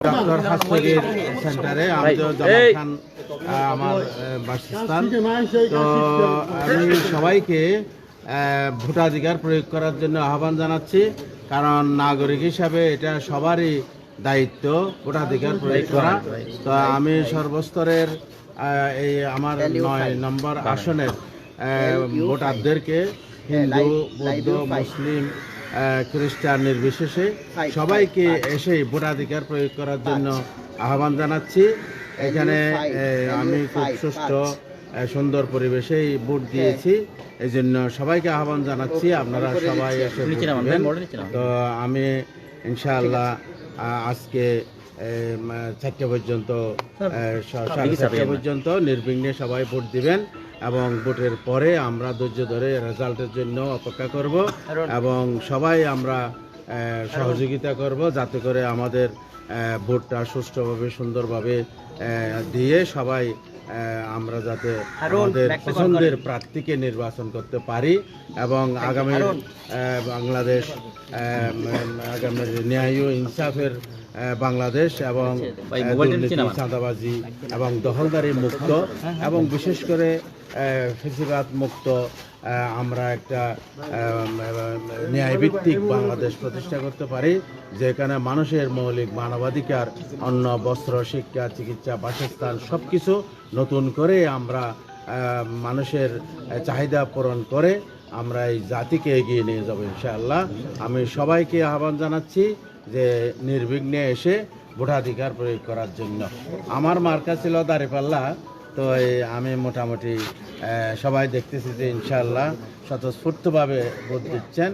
Doctor সেন্টারে আমি তো খান আমার বাসস্থান। তো আমি সবাইকে ভোটাধিকার প্রয়োগ করার জন্য আহ্বান জানাচ্ছি কারণ নাগরিক হিসাবে এটা সবারই দায়িত্ব ভোটাধিকার প্রয়োগ করা। তো আমি সর্বস্তরের এই আমার নয় নম্বর আসনের ভোটারদেরকে হিন্দু বৌদ্ধ মুসলিম খ্রিস্টান নির্বিশেষে সবাইকে এসে ভোটাধিকার প্রয়োগ করার জন্য আহ্বান জানাচ্ছি। এখানে আমি খুব সুষ্ঠু সুন্দর পরিবেশেই ভোট দিয়েছি। এই জন্য সবাইকে আহ্বান জানাচ্ছি। আপনারা সবাই এসে তো আমি ইনশাআল্লাহ আজকে চারটে পর্যন্ত চারটে পর্যন্ত নির্বিঘ্নে সবাই ভোট দিবেন। এবং ভোটের পরে আমরা ধৈর্য ধরে রেজাল্টের জন্য অপেক্ষা করব এবং সবাই আমরা সহযোগিতা করব যাতে করে আমাদের ভোটটা সুষ্ঠুভাবে সুন্দরভাবে দিয়ে সবাই আমরা যাতে আমাদের পছন্দের প্রার্থীকে নির্বাচন করতে পারি এবং আগামী বাংলাদেশ আগামী ন্যায় ও ইনসাফের বাংলাদেশ এবং চাঁদাবাজি এবং দখলদারি মুক্ত। এবং বিশেষ করে ফেসিবাদ মুক্ত আমরা একটা ন্যায়ভিত্তিক বাংলাদেশ প্রতিষ্ঠা করতে পারি যেখানে মানুষের মৌলিক মানবাধিকার অন্ন বস্ত্র শিক্ষা চিকিৎসা বাসস্থান সব কিছু নতুন করে আমরা মানুষের চাহিদা পূরণ করে আমরা এই জাতিকে এগিয়ে নিয়ে যাব ইনশাআল্লাহ। আমি সবাইকে আহ্বান জানাচ্ছি যে নির্বিঘ্নে এসে ভোটাধিকার প্রয়োগ করার জন্য। আমার মার্কা ছিল দাঁড়িপাল্লা, তো আমি মোটামুটি সবাই দেখতেছি যে ইনশাল্লাহ স্বতঃস্ফূর্তভাবে ভোট দিচ্ছেন।